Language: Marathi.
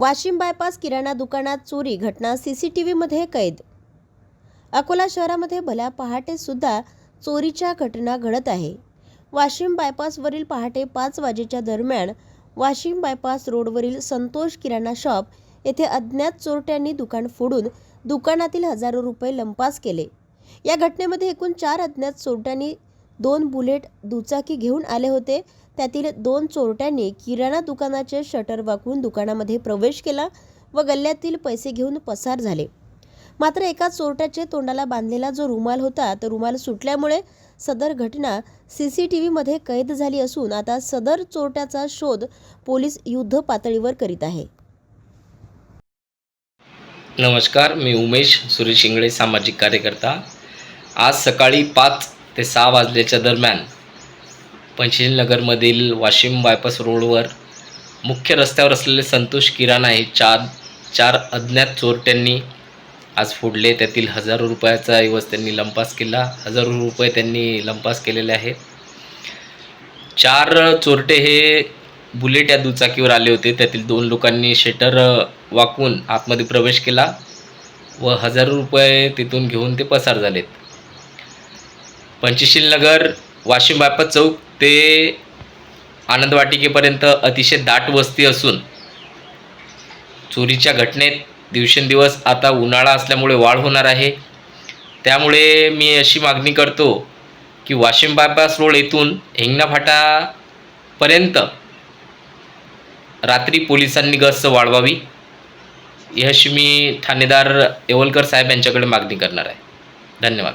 वाशिम बायपास किराणा दुकानात चोरी घटना सीसीटीव्हीमध्ये कैद. अकोला शहरामध्ये भल्या पहाटेसुद्धा चोरीच्या घटना घडत आहे. वाशिम बायपासवरील पहाटे पाच वाजेच्या दरम्यान वाशिम बायपास रोडवरील संतोष किराणा शॉप येथे अज्ञात चोरट्यांनी दुकान फोडून दुकानातील हजारो रुपये लंपास केले. या घटनेमध्ये एकूण चार अज्ञात चोरट्यांनी दोन बुलेट दुचाकी घेऊन आले होते. त्यातील दोन चोरट्यांनी किराणा दुकानाचे शटर वाकवून दुकानामध्ये प्रवेश केला व गल्ल्यातील पैसे घेऊन पसार झाले. मात्र एका चोरट्याचे तोंडाला बांधलेला जो रुमाल होता तो रुमाल सुटल्यामुळे सदर घटना सी सी टी व्हीमध्ये कैद झाली असून आता सदर चोरट्याचा शोध पोलीस युद्ध पातळीवर करीत आहे. नमस्कार मी उमेश सुरेश इंगळे सामाजिक कार्यकर्ता. आज सकाळी पाच ते सहा वाजल्याच्या दरम्यान पंचशील नगरमधील वाशिम बायपास रोडवर मुख्य रस्त्यावर असलेले संतोष किराणा हे चार चार अज्ञात चोरट्यांनी आज फोडले. त्यातील हजारो रुपयाचा ऐवज त्यांनी लंपास केला. हजारो रुपये त्यांनी लंपास केलेले आहेत. चार चोरटे हे बुलेट या दुचाकीवर आले होते. त्यातील दोन लोकांनी शटर वाकून वाकवून आतमध्ये प्रवेश केला व हजारो रुपये तिथून घेऊन ते पसार झालेत. पंचशील नगर वाशिम बायपास चौक ते आनंदवाटिकेपर्यंत अतिशय दाट वस्ती असून चोरीच्या घटनेत दिवसेंदिवस आता उन्हाळा असल्यामुळे वाढ होणार आहे. त्यामुळे मी अशी मागणी करतो की वाशिम बायपास रोड येथून हिंगणा फाटापर्यंत रात्री पोलिसांनी गस्त वाढवावी ही अशी मी ठाणेदार येवलकर साहेब यांच्याकडे मागणी करणार आहे. धन्यवाद.